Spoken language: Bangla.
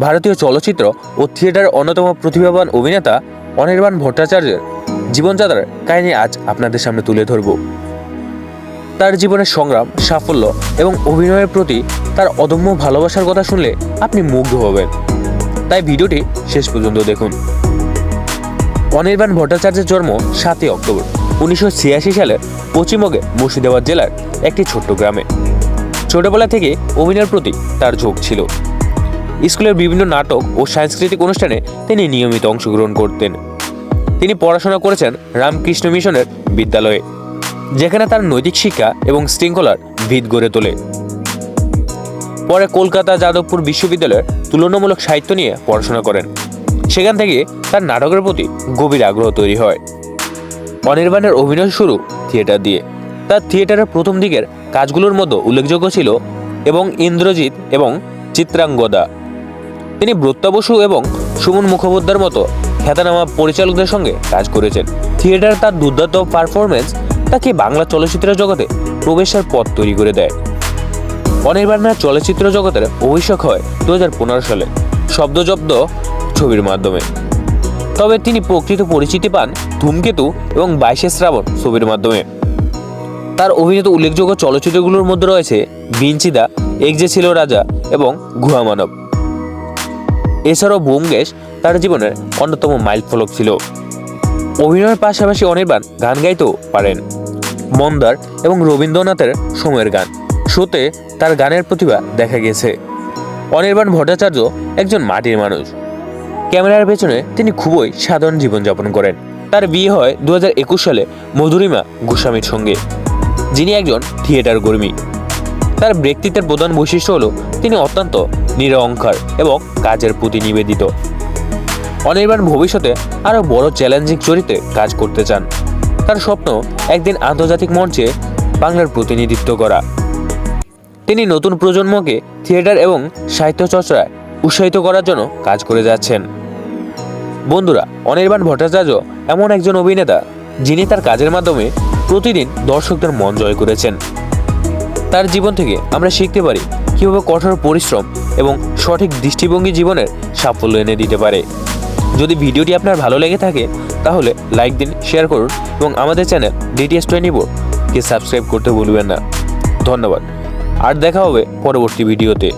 ভারতীয় চলচ্চিত্র ও থিয়েটার অন্যতম প্রতিভাবান অভিনেতা অনির্বাণ ভট্টাচার্যের জীবনযাত্রার কাহিনী আজ আপনাদের সামনে তুলে ধরব। তার জীবনের সংগ্রাম, সাফল্য এবং অভিনয়ের প্রতি তার অদম্য ভালোবাসার কথা শুনলে আপনি মুগ্ধ হবেন। তাই ভিডিওটি শেষ পর্যন্ত দেখুন। অনির্বাণ ভট্টাচার্যের জন্ম সাতই অক্টোবর। উনিশশো ছিয়াশি সালে পশ্চিমবঙ্গে মুর্শিদাবাদ জেলার একটি ছোট্ট গ্রামে। ছোটবেলা থেকে অভিনয়ের প্রতি তার ঝোঁক ছিল। স্কুলের বিভিন্ন নাটক ও সাংস্কৃতিক অনুষ্ঠানে তিনি নিয়মিত অংশগ্রহণ করতেন। তিনি পড়াশোনা করেছেন রামকৃষ্ণ মিশনের বিদ্যালয়ে, যেখানে তার নৈতিক শিক্ষা এবং শৃঙ্খলার ভিত গড়ে তোলে। পরে কলকাতা যাদবপুর বিশ্ববিদ্যালয়ের তুলনামূলক সাহিত্য নিয়ে পড়াশোনা করেন। সেখান থেকে তার নাটকের প্রতি গভীর আগ্রহ তৈরি হয়। অনির্বাণের অভিনয় শুরু থিয়েটার দিয়ে। তার থিয়েটারের প্রথম দিকের কাজগুলোর মধ্যে উল্লেখযোগ্য ছিল এবং ইন্দ্রজিৎ এবং চিত্রাঙ্গদা। তিনি ব্রত্য বসু এবং সুমন মুখোপাধ্যায়ের মতো খ্যাতনামা পরিচালকদের সঙ্গে কাজ করেছেন। থিয়েটার তার দুর্দান্ত পারফরমেন্স তাকে বাংলা চলচ্চিত্র জগতে প্রবেশের পথ তৈরি করে দেয়। অনির্বাণের চলচ্চিত্র জগতের অভিষেক হয় দু হাজার পনেরো সালে। শব্দজব্দ ছবির মাধ্যমে। তবে তিনি প্রকৃত পরিচিতি পান ধূমকেতু এবং বাইশে শ্রাবণ ছবির মাধ্যমে। তার অভিনীত উল্লেখযোগ্য চলচ্চিত্রগুলোর মধ্যে রয়েছে বিঞ্চিদা এক যে ছিল রাজা এবং গুহা মানব। এছাড়াও বোমগেশ তার জীবনের অন্যতম মাইল ফলক ছিল। অভিনয়ের পাশাপাশি অনির্বাণ গান গাইতেও পারেন। মন্দার এবং রবীন্দ্রনাথের সময়ের গান শোতে তার গানের প্রতিভা দেখা গেছে অনির্বাণ ভট্টাচার্য একজন মাটির মানুষ। ক্যামেরার পেছনে তিনি খুবই সাধারণ জীবনযাপন করেন। তার বিয়ে হয় দু সালে মধুরিমা গোস্বামীর সঙ্গে, যিনি একজন থিয়েটার কর্মী। তার ব্যক্তিত্বের প্রধান বৈশিষ্ট্য হলো, তিনি অত্যন্ত নিরহংকার এবং কাজের প্রতি নিবেদিত। অনির্বাণ ভবিষ্যতে আরও বড় চ্যালেঞ্জিং চরিত্রে কাজ করতে চান। তার স্বপ্ন একদিন আন্তর্জাতিক মঞ্চে বাংলার প্রতিনিধিত্ব করা। তিনি নতুন প্রজন্মকে থিয়েটার এবং সাহিত্য চর্চায় উৎসাহিত করার জন্য কাজ করে যাচ্ছেন। বন্ধুরা, অনির্বাণ ভট্টাচার্য এমন একজন অভিনেতা যিনি তার কাজের মাধ্যমে প্রতিদিন দর্শকদের মন জয় করেছেন। তার জীবন থেকে আমরা শিখতে পারি কীভাবে কঠোর পরিশ্রম এবং সঠিক দৃষ্টিভঙ্গি জীবনের সাফল্য এনে দিতে পারে। যদি ভিডিওটি আপনার ভালো লেগে থাকে, তাহলে লাইক দিন, শেয়ার করুন এবং আমাদের চ্যানেল ডিটিএস টোয়েন্টি কে সাবস্ক্রাইব করতে ভুলবেন না। ধন্যবাদ। আর দেখা হবে পরবর্তী ভিডিওতে।